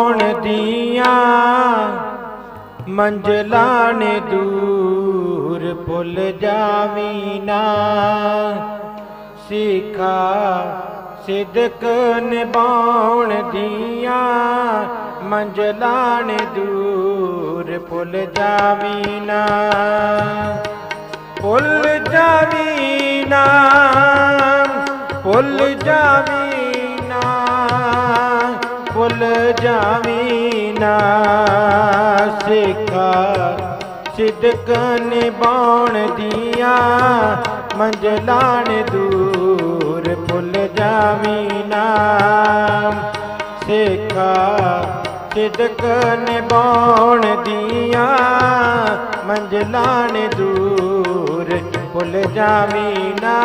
ਕੌਣ ਦੀਆਂ ਮੰਜ਼ਲਾਂ ਨੇ ਦੂਰ ਭੁੱਲ ਜਾਵੀਂ ਨਾ? ਸਿਖਾ ਸਿਦਕ ਨਿਭਾਉਣ ਦੀਆਂ ਮੰਜ਼ਲਾਂ ਨੇ ਦੂਰ ਭੁੱਲ ਜਾਵੀ ਨਾ? ਭੁੱਲ ਜਾਵੀਂ ਨਾ? ਭੁੱਲ ਜਾਵੀਂ ਭੁੱਲ ਜਾਵੀਂ ਨਾ ਸਿੱਖਾ। ਸਿਦਕ ਨਿਭਾਉਣ ਦੀਆਂ ਮੰਜ਼ਲਾਂ ਨੇ ਦੂਰ ਭੁੱਲ ਜਾਵੀਂ ਨਾ ਸਿੱਖਾ। ਸਿਦਕ ਨਿਭਾਉਣ ਦੀਆਂ ਮੰਜ਼ਲਾਂ ਦੂਰ ਭੁੱਲ ਜਾਵੀਂ ਨਾ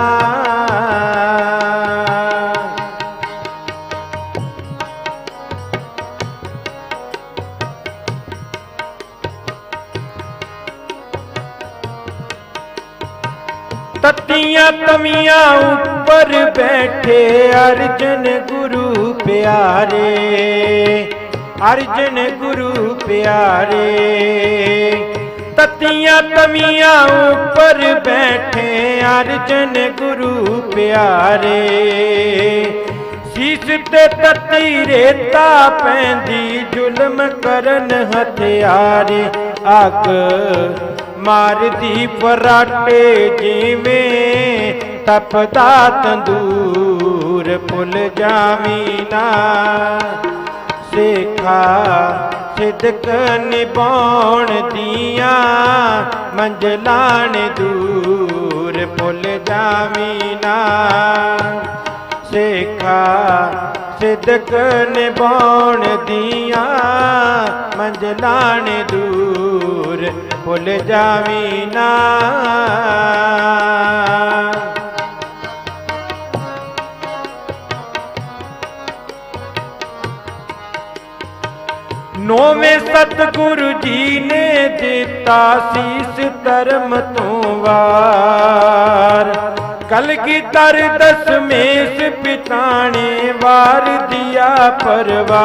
ਤਤੀਆਂ ਤਵੀਆਂ ਉੱਪਰ ਬੈਠੇ ਅਰਜਨ ਗੁਰੂ ਪਿਆਰੇ, ਅਰਜਨ ਗੁਰੂ ਪਿਆਰੇ। ਤਤੀਆਂ ਤਵੀਆਂ ਉੱਪਰ ਬੈਠੇ ਅਰਜਨ ਗੁਰੂ ਪਿਆਰੇ। ਸੀਸ ਤੇ ਤਤੀ ਰੇਤਾ ਪੈਂਦੀ, ਜ਼ੁਲਮ ਕਰਨ ਹਥਿਆਰੇ, ਅੱਗ ਮਾਰਦੀ ਫਰਾਟੇ ਜਿਵੇਂ ਤਪਦਾ ਤੰਦੂਰ ਭੁੱਲ ਜਾਵੀਂ ਨਾ। ਸੇਖਾ ਸਿਦਕ ਨਿਭਾਉਣ ਦੀਆਂ ਮੰਜ਼ਲਾਂ ਨੇ ਦੂਰ ਭੁੱਲ ਜਾਵੀਂ ਨਾ। ਸਿਖਾ ਸਿਦਕ ਨਿਭਾਉਣ ਦੀਆਂ ਮੰਜ਼ਲਾਂ ਨੇ ਦੂਰ ਭੁੱਲ ਜਾਵੀਂ ਨਾ। ਨੌਵੇਂ ਸਤਿਗੁਰੂ ਜੀ ਨੇ ਦਿੱਤਾ ਸੀਸ ਧਰਮ ਤੋਂ ਵਾਰ। ਕਲਗੀਧਰ ਦਸਮੇਸ਼ ਪਿਤਾਣੇ ਵਾਰ ਦਿਆ ਪਰਵਾਰ।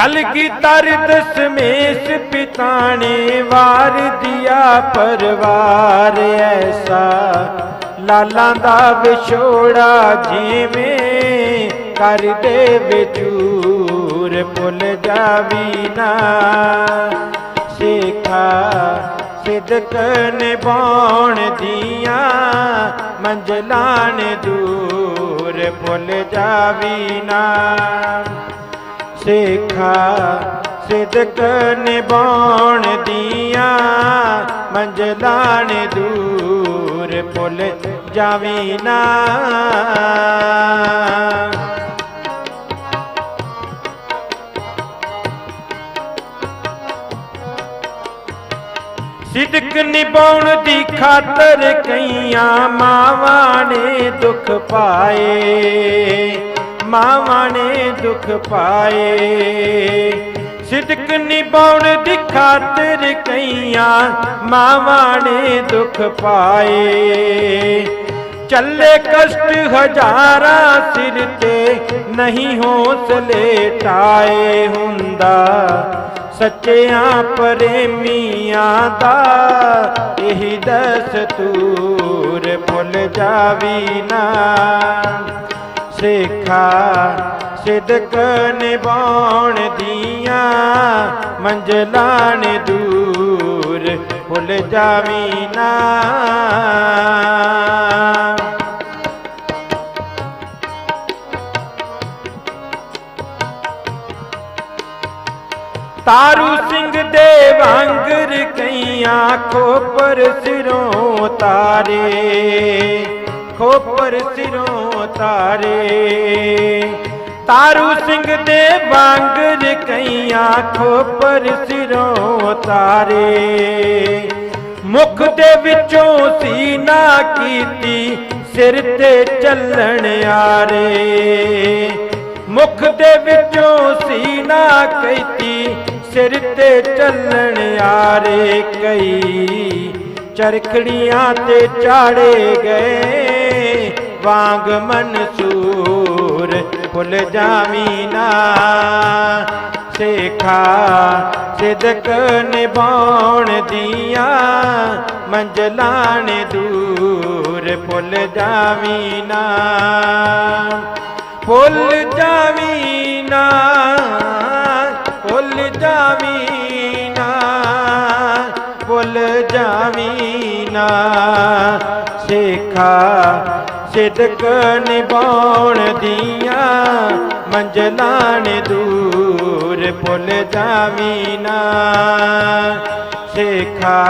ਕਲ ਕੀ ਤਰ ਦਸਮੇਸ਼ ਪਿਤਾਣੇ, ਵਾਰ ਦਿਆ ਪਰਵਾਰ ਐਸਾ। ਲਾਲਾਂ ਦਾ ਵਿਛੋੜਾ ਜਿਵੇਂ ਕਰ ਦੇ ਵਿਚੂਰ, ਭੁੱਲ ਜਾਵੀ ਨਾ। ਸਿਖਾ ਸਿਦਕ ਨਿਭਾਉਣ ਦੀਆਂ ਮੰਜ਼ਲਾਂ ਨੇ ਦੂਰ, ਭੁੱਲ ਜਾਵੀ ਨਾ। ਸੇਖਾ ਸਿਦਕ ਨਿਭਾਉਣ ਦੀਆਂ ਮੰਜ਼ਲਾਂ ਨੇ ਦੂਰ ਭੁੱਲ ਜਾਵੀ ਨਾ। ਸਿਦਕ ਨਿਭਾਉਣ ਦੀ ਖਾਤਰ ਕਈਆਂ ਮਾਵਾਂ ਨੇ ਦੁੱਖ ਪਾਏ। ਮਾਵਾਂ ਨੇ ਦੁੱਖ ਪਾਏ। ਸਿਦਕ ਨਿਭਾਉਣ ਦੀ ਖਾਤਰ ਕਈਆਂ ਮਾਵਾਂ ਨੇ ਦੁੱਖ ਪਾਏ। ਚੱਲੇ ਕਸ਼ਟ ਹਜ਼ਾਰਾਂ ਸਿਰ ਤੇ ਨਹੀਂ ਹੌਸਲੇ ਟਾਏ ਹੁੰਦਾ। ਸੱਚਿਆਂ ਪ੍ਰੇਮੀਆਂ ਦਾ ਇਹੀ ਦਸਤੂਰ ਭੁੱਲ ਜਾਵੀ ਨਾ। ਸਿੱਖਾ ਸਿਦਕ ਨਿਭਾਉਣ ਦੀਆਂ ਮੰਜ਼ਲਾਂ ਨੇ ਦੂਰ ਭੁੱਲ ਜਾਵੀ ਨਾ। ਤਾਰੂ ਸਿੰਘ ਦੇ ਵਾਂਗਰ ਕਈਆਂ ਖੋਪਰ ਸਿਰੋਂ ਤਾਰੇ ਖੋਪਰ ਸਿਰੋਂ ਤਾਰੇ। ਤਾਰੂ ਸਿੰਘ ਦੇ ਵਾਂਗਰ ਕਈਆਂ ਖੋਪਰ ਸਿਰੋਂ ਤਾਰੇ। ਮੁਖ ਦੇ ਵਿੱਚੋਂ ਸੀਨਾ ਕੀਤੀ ਸਿਰ ਤੇ ਚੱਲਣ ਆਰੇ। ਮੁਖ ਦੇ ਵਿੱਚੋਂ ਸੀਨਾ ਕੀਤੀ ਸਿਰ ਤੇ ਚੱਲਣ ਆਰੇ। ਕਈ ਚਰਖੜੀਆਂ ਤੇ ਚਾੜੇ ਗਏ। ਵਾਂਗ ਮਨਸੂਰ ਭੁੱਲ ਜਾਵੀ ਨਾ। ਸੇਖਾ ਸਿਦਕ ਨਿਭਾਉਣ ਦੀਆਂ ਮੰਜ਼ਲਾਂ ਨੇ ਦੂਰ ਭੁੱਲ ਜਾਵੀ ਨਾ। ਭੁੱਲ ਜਾਵੀ ਨਾ, ਭੁੱਲ ਜਾਵੀ ਨਾ, ਭੁੱਲ ਜਾਵੀ ਨਾ। ਸੇਖਾ ਸਿਦਕ ਨਿਭਾਉਣ ਦੀਆਂ ਮੰਜ਼ਲਾਂ ਨੇ ਦੂਰ ਭੁੱਲ ਜਾਵੀ ਨਾ। ਸੇਖਾ,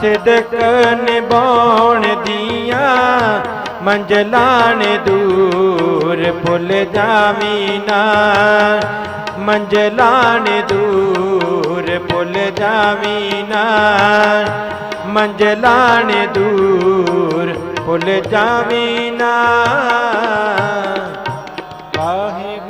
ਸਿਦਕ ਨਿਭਾਉਣ ਦੀਆਂ ਮੰਜ਼ਲਾਂ ਨੇ ਦੂਰ ਭੁੱਲ ਜਾਵੀ ਨਾ। ਮੰਜ਼ਲਾਂ ਨੇ ਦੂਰ ਭੁੱਲ ਜਾਵੀ ਨਾ। ਮੰਜ਼ਲਾਂ ਨੇ ਦੂਰ ਭੁੱਲ ਜਾਵੀ ਨਾ।